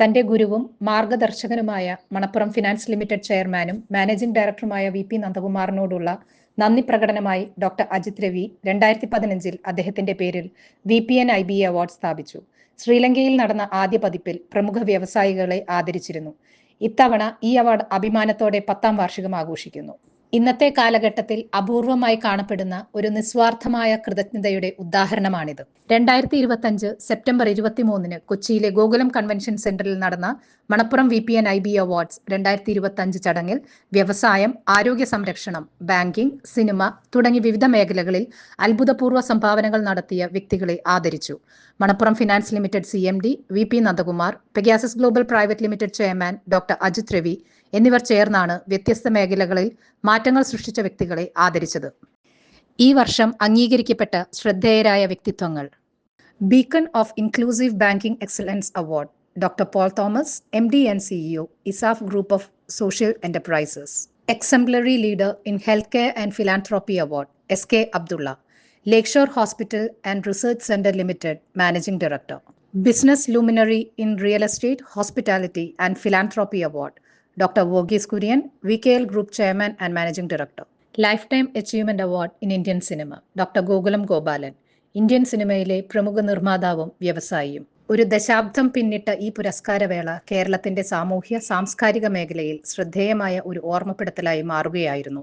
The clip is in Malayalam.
തന്റെ ഗുരുവും മാർഗദർശകനുമായ മണപ്പുറം ഫിനാൻസ് ലിമിറ്റഡ് ചെയർമാനും മാനേജിംഗ് ഡയറക്ടറുമായ വി പി നന്ദകുമാറിനോടുള്ള നന്ദി പ്രകടനമായി ഡോക്ടർ അജിത് രവി രണ്ടായിരത്തി പതിനഞ്ചിൽ അദ്ദേഹത്തിന്റെ പേരിൽ V P N I B A award സ്ഥാപിച്ചു. ശ്രീലങ്കയിൽ നടന്ന ആദ്യ പതിപ്പിൽ പ്രമുഖ വ്യവസായികളെ ആദരിച്ചിരുന്നു. ഇത്തവണ ഈ അവാർഡ് അഭിമാനത്തോടെ പത്താം വാർഷികം ആഘോഷിക്കുന്നു. ഇന്നത്തെ കാലഘട്ടത്തിൽ അപൂർവമായി കാണപ്പെടുന്ന ഒരു നിസ്വാർത്ഥമായ കൃതജ്ഞതയുടെ ഉദാഹരണമാണിത്. രണ്ടായിരത്തി ഇരുപത്തഞ്ച് സെപ്റ്റംബർ ഇരുപത്തിമൂന്നിന് കൊച്ചിയിലെ ഗോകുലം കൺവെൻഷൻ സെന്ററിൽ നടന്ന Manappuram V P N I B awards രണ്ടായിരത്തി ഇരുപത്തഞ്ച് ചടങ്ങിൽ വ്യവസായം ആരോഗ്യ സംരക്ഷണം ബാങ്കിംഗ് സിനിമ തുടങ്ങി വിവിധ മേഖലകളിൽ അത്ഭുതപൂർവ സംഭാവനകൾ നടത്തിയ വ്യക്തികളെ ആദരിച്ചു. Manappuram finance limited C M D V P Nandakumar Pegasus global private limited chairman doctor Ajith Ravi എന്നിവർ ചേർന്നാണ് വ്യത്യസ്ത മേഖലകളിൽ മാറ്റങ്ങൾ സൃഷ്ടിച്ച വ്യക്തികളെ ആദരിച്ചത്. ഈ വർഷം അംഗീകരിക്കപ്പെട്ട ശ്രദ്ധേയരായ വ്യക്തിത്വങ്ങൾ. Beacon of inclusive banking excellence award doctor Paul Thomas M D and CEO ESAF group of social enterprises. Exemplary leader in health care and philanthropy award S K Abdulla. Lakeshore hospital and research centre limited managing director. Business luminary in real estate hospitality and philanthropy award doctor Varghese Kurian V K L group chairman and managing director lifetime achievement award in Indian cinema doctor Gokulam Gopalan Indian സിനിമയിലെ പ്രമുഖ നിർമ്മാതാവും വ്യവസായിയും. ഒരു ദശാബ്ദം പിന്നിട്ട ഈ പുരസ്കാരവേള കേരളത്തിന്റെ സാമൂഹ്യ സാംസ്കാരിക മേഖലയിൽ ശ്രദ്ധേയമായ ഒരു ഓർമ്മപ്പെടുത്തലായി മാറുകയായിരുന്നു.